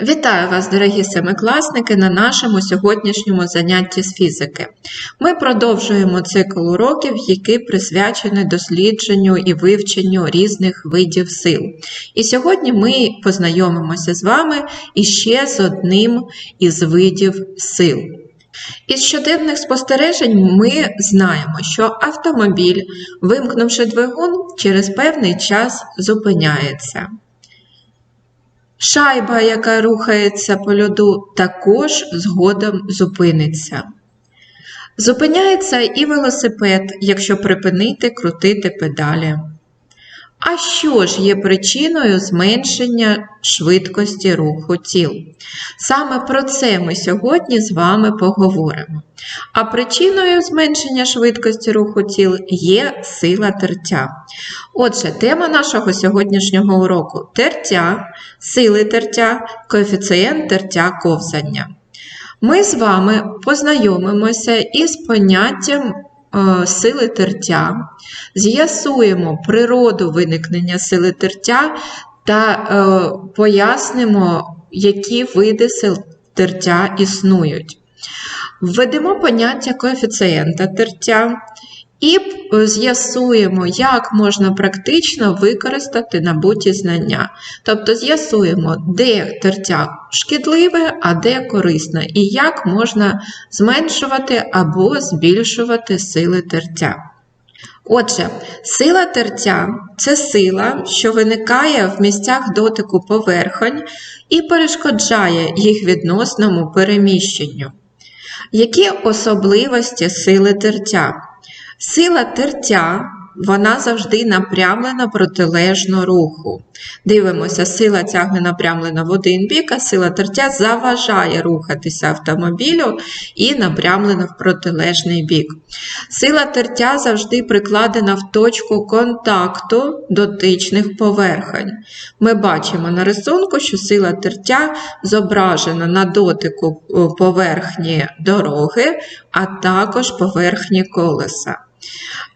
Вітаю вас, дорогі семикласники, на нашому сьогоднішньому занятті з фізики. Ми продовжуємо цикл уроків, який присвячений дослідженню і вивченню різних видів сил. І сьогодні ми познайомимося з вами іще з одним із видів сил. Із щоденних спостережень ми знаємо, що автомобіль, вимкнувши двигун, через певний час зупиняється. Шайба, яка рухається по льоду, також згодом зупиниться. Зупиняється і велосипед, якщо припинити крутити педалі. А що ж є причиною зменшення швидкості руху тіл? Саме про це ми сьогодні з вами поговоримо. А причиною зменшення швидкості руху тіл є сила тертя. Отже, тема нашого сьогоднішнього уроку тертя, сили тертя, коефіцієнт тертя ковзання. Ми з вами познайомимося із поняттям сили тертя, з'ясуємо природу виникнення сили тертя та е, пояснимо, які види сил тертя існують. Введемо поняття коефіцієнта тертя і е, з'ясуємо, як можна практично використати набуті знання. Тобто з'ясуємо, де тертя шкідливе, а де корисне, і як можна зменшувати або збільшувати сили тертя. Отже, сила тертя це сила, що виникає в місцях дотику поверхонь і перешкоджає їх відносному переміщенню. Які особливості сили тертя? Сила тертя вона завжди напрямлена протилежно руху. Дивимося, сила тягне напрямлена в один бік, а сила тертя заважає рухатися автомобілю і напрямлена в протилежний бік. Сила тертя завжди прикладена в точку контакту дотичних поверхонь. Ми бачимо на рисунку, що сила тертя зображена на дотику поверхні дороги, а також поверхні колеса.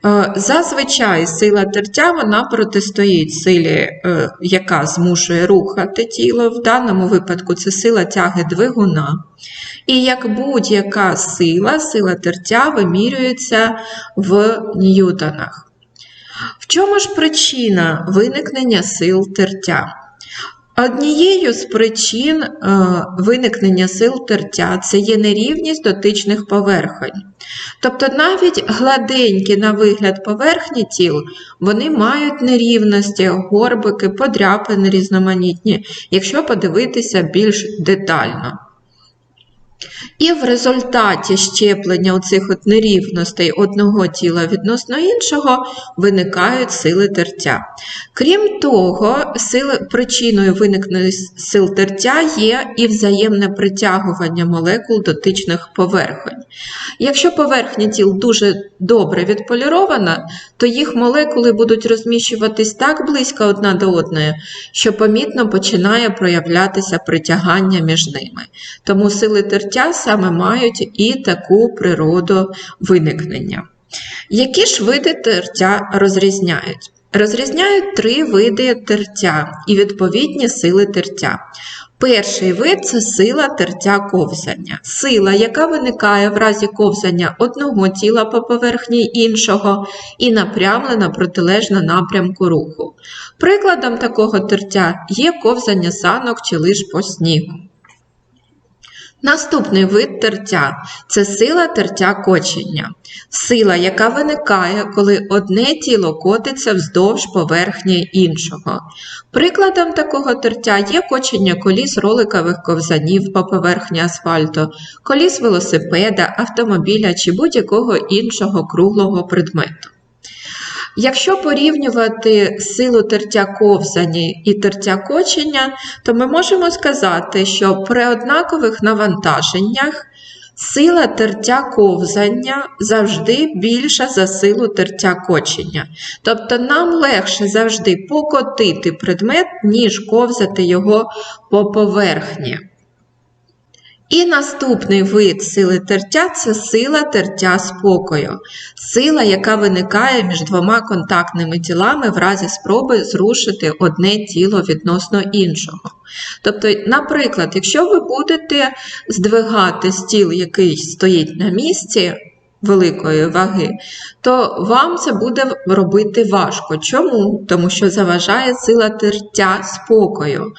Е, зазвичай сила тертя вона протистоїть силі, е, яка змушує рухати тіло. В даному випадку це сила тяги двигуна. І як будь-яка сила, сила тертя вимірюється в ньютонах. В чому ж причина виникнення сил тертя? Однією з причин е, виникнення сил тертя це є нерівність дотичних поверхонь. Тобто навіть гладенькі на вигляд поверхні тіл, вони мають нерівності, горбики, подряпини різноманітні, якщо подивитися більш детально. І в результаті щеплення оцих нерівностей одного тіла відносно іншого виникають сили тертя. Крім того, сили, причиною виникнення сил тертя є і взаємне притягування молекул дотичних поверхонь. Якщо поверхня тіл дуже добре відполірована, то їх молекули будуть розміщуватись так близько одна до одної, що помітно починає проявлятися притягання між ними. Тому сили тертя саме мають і таку природу виникнення. Які ж види тертя розрізняють? Розрізняють три види тертя і відповідні сили тертя. Перший вид це сила тертя ковзання. Сила, яка виникає в разі ковзання одного тіла по поверхні іншого і напрямлена протилежно напрямку руху. Прикладом такого тертя є ковзання санок чи лиш по снігу. Наступний вид тертя це сила тертя кочення. Сила, яка виникає, коли одне тіло котиться вздовж поверхні іншого. Прикладом такого тертя є кочення коліс роликових ковзанів по поверхні асфальту, коліс велосипеда, автомобіля чи будь-якого іншого круглого предмету. Якщо порівнювати силу тертя ковзані і тертя кочення, то ми можемо сказати, що при однакових навантаженнях сила тертя ковзання завжди більша за силу тертя кочення. Тобто нам легше завжди покотити предмет, ніж ковзати його по поверхні. І наступний вид сили тертя це сила тертя спокою. Сила, яка виникає між двома контактними тілами в разі спроби зрушити одне тіло відносно іншого. Тобто, наприклад, якщо ви будете здвигати стіл, який стоїть на місці великої ваги, то вам це буде робити важко. Чому? Тому що заважає сила тертя спокою.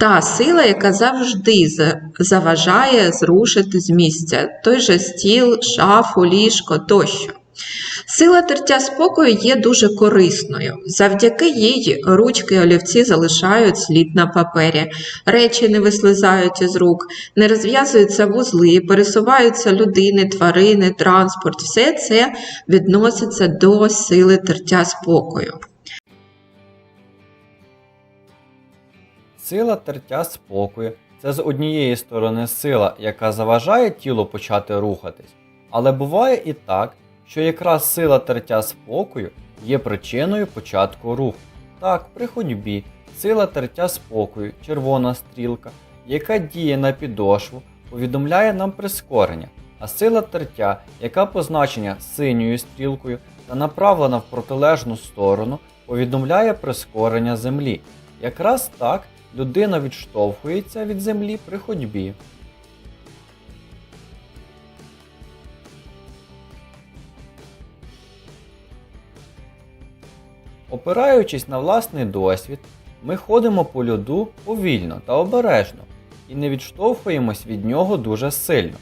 Та сила, яка завжди заважає зрушити з місця той же стіл, шафу, ліжко тощо. Сила тертя спокою є дуже корисною. Завдяки їй ручки олівці залишають слід на папері, речі не вислизають із рук, не розв'язуються вузли, пересуваються людини, тварини, транспорт. Все це відноситься до сили тертя спокою. Сила тертя спокою це з однієї сторони сила, яка заважає тілу почати рухатись, але буває і так, що якраз сила тертя спокою є причиною початку руху. Так, при ходьбі сила тертя спокою, червона стрілка, яка діє на підошву, повідомляє нам прискорення, а сила тертя, яка позначена синьою стрілкою та направлена в протилежну сторону, повідомляє прискорення землі. Якраз так людина відштовхується від землі при ходьбі. Опираючись на власний досвід, ми ходимо по льоду повільно та обережно і не відштовхуємось від нього дуже сильно.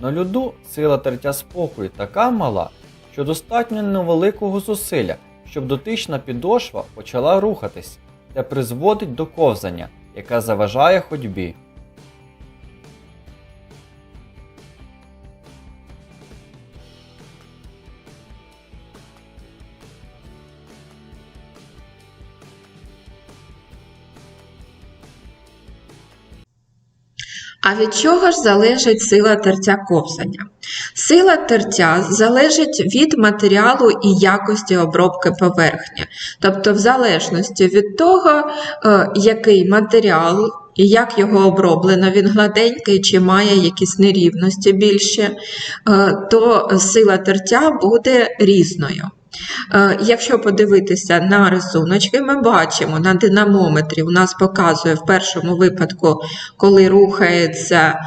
На льоду сила тертя спокою така мала, що достатньо невеликого зусилля, щоб дотична підошва почала рухатись, те призводить до ковзання, яке заважає ходьбі. А від чого ж залежить сила тертя ковзання? Сила тертя залежить від матеріалу і якості обробки поверхні. Тобто, в залежності від того, е, який матеріал і як його оброблено, він гладенький чи має якісь нерівності більше, то сила тертя буде різною. Е, Якщо подивитися на рисуночки, ми бачимо на динамометрі, у нас показує в першому випадку, коли рухається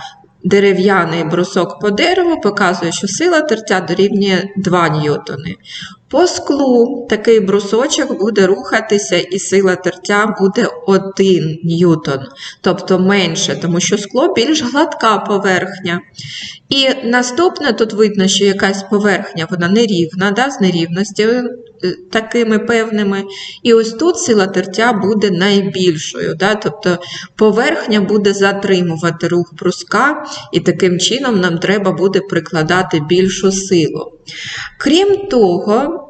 дерев'яний брусок по дереву, показує, що сила тертя дорівнює 2 ньютони. По склу такий брусочок буде рухатися, і сила тертя буде 1 ньютон, тобто менше, тому що скло більш гладка поверхня. І наступне тут видно, що якась поверхня вона нерівна, да, з нерівностями е, такими певними. І ось тут сила тертя буде найбільшою. Да, тобто поверхня буде затримувати рух бруска, і таким чином нам треба буде прикладати більшу силу. Крім того,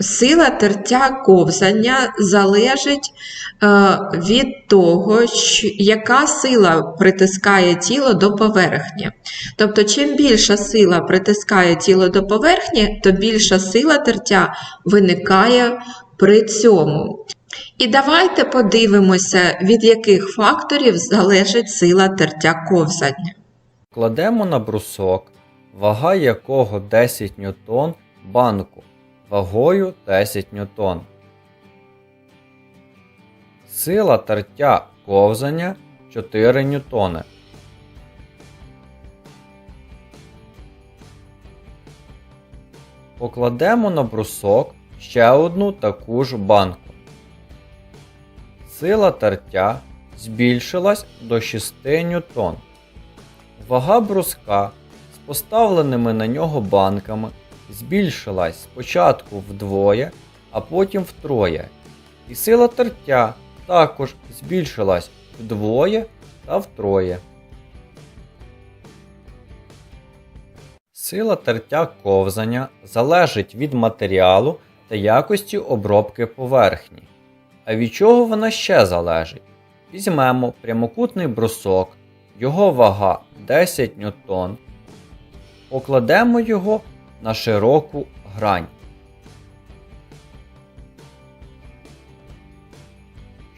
Сила тертя ковзання залежить е, від того, яка сила притискає тіло до поверхні. Тобто, чим більша сила притискає тіло до поверхні, то більша сила тертя виникає при цьому. І давайте подивимося, від яких факторів залежить сила тертя ковзання. Кладемо на брусок, вага якого 10 ньютон банку вагою 10 ньютон. Сила тертя ковзання 4 ньютони. Покладемо на брусок ще одну таку ж банку. Сила тертя збільшилась до 6 ньютон. Вага бруска з поставленими на нього банками збільшилась спочатку вдвоє, а потім втроє. І сила тертя також збільшилась вдвоє та втроє. Сила тертя ковзання залежить від матеріалу та якості обробки поверхні. А від чого вона ще залежить? Візьмемо прямокутний брусок, його вага 10 ньютон, покладемо його на широку грань.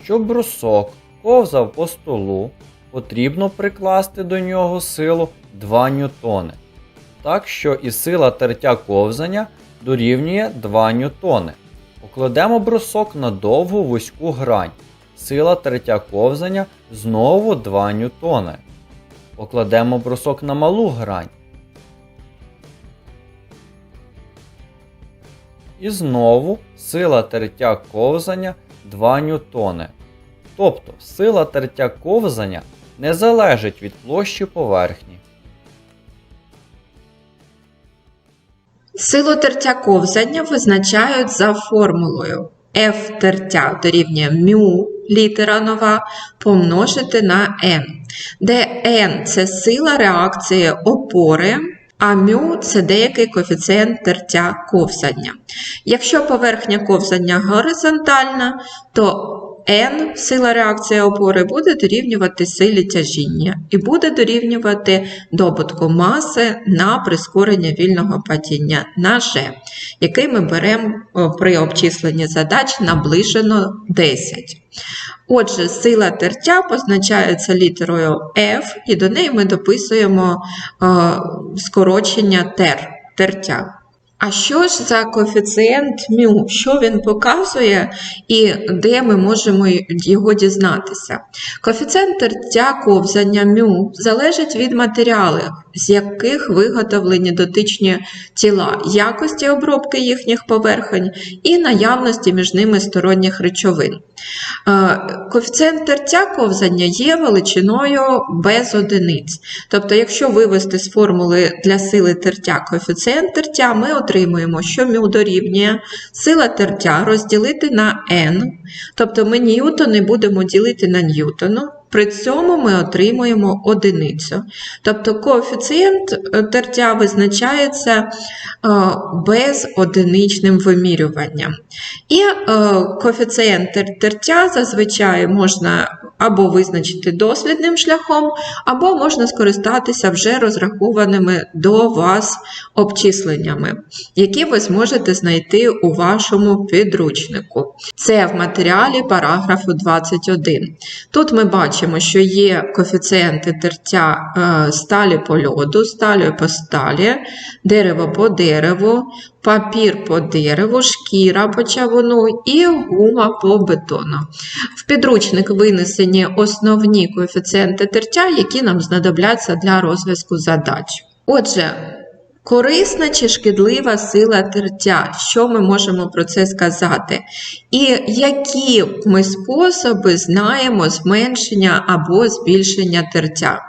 Щоб брусок ковзав по столу, потрібно прикласти до нього силу 2 ньютони. Так що і сила тертя ковзання дорівнює 2 ньютони. Покладемо брусок на довгу вузьку грань. Сила тертя ковзання знову 2 ньютони. Покладемо брусок на малу грань. І знову сила тертя ковзання 2 ньютони. Тобто сила тертя ковзання не залежить від площі поверхні. Силу тертя ковзання визначають за формулою F тертя дорівнює μ літера нова помножити на n, де n це сила реакції опори, а μ це деякий коефіцієнт тертя ковзання. Якщо поверхня ковзання горизонтальна, то n сила реакції опори буде дорівнювати силі тяжіння і буде дорівнювати добутку маси на прискорення вільного падіння на g, який ми беремо при обчисленні задач наближено 10. Отже, сила тертя позначається літерою F, і до неї ми дописуємо е, скорочення тер, тертя. А що ж за коефіцієнт μ? Що він показує і де ми можемо його дізнатися? Коефіцієнт тертя ковзання μ залежить від матеріалів, з яких виготовлені дотичні тіла, якості обробки їхніх поверхень і наявності між ними сторонніх речовин. Е, Коефіцієнт тертя ковзання є величиною без одиниць. Тобто, якщо вивести з формули для сили тертя коефіцієнт тертя, ми отримуємо, що μ дорівнює сила тертя розділити на n, тобто ми ньютони будемо ділити на ньютону, при цьому ми отримуємо одиницю. Тобто коефіцієнт е, тертя визначається е, безодиничним вимірюванням. І е, коефіцієнт тер- тертя зазвичай можна або визначити дослідним шляхом, або можна скористатися вже розрахованими до вас обчисленнями, які ви зможете знайти у вашому підручнику. Це в матеріалі параграфу 21. Тут ми бачимо, що є коефіцієнти тертя е, сталі по льоду, сталі по сталі, дерево по дереву, папір по дереву, шкіра по чавуну і гума по бетону. В підручник винесені основні коефіцієнти тертя, які нам знадобляться для розв'язку задач. Отже, корисна чи шкідлива сила тертя, що ми можемо про це сказати? І які ми способи знаємо зменшення або збільшення тертя?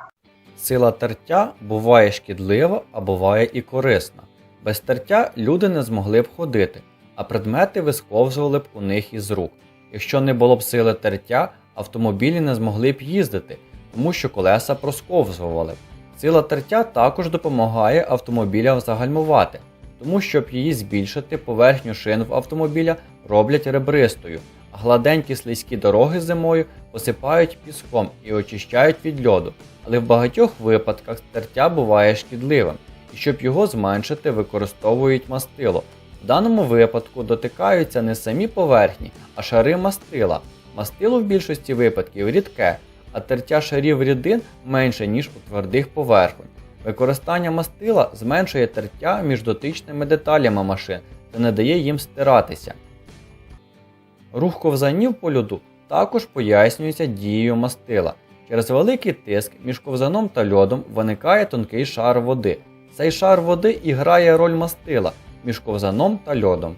Сила тертя буває шкідлива, а буває і корисна. Без тертя люди не змогли б ходити, а предмети висковзували б у них із рук. Якщо не було б сили тертя, автомобілі не змогли б їздити, тому що колеса просковзували б. Сила тертя також допомагає автомобілям загальмувати, тому щоб її збільшити, поверхню шин в автомобіля роблять ребристою, а гладенькі слизькі дороги зимою посипають піском і очищають від льоду. Але в багатьох випадках тертя буває шкідливим, і щоб його зменшити, використовують мастило. В даному випадку дотикаються не самі поверхні, а шари мастила. Мастило в більшості випадків рідке, а тертя шарів рідин менше, ніж у твердих поверхонь. Використання мастила зменшує тертя між дотичними деталями машин та не дає їм стиратися. Рух ковзанів по льоду також пояснюється дією мастила. Через великий тиск між ковзаном та льодом виникає тонкий шар води. Цей шар води і грає роль мастила між ковзаном та льодом.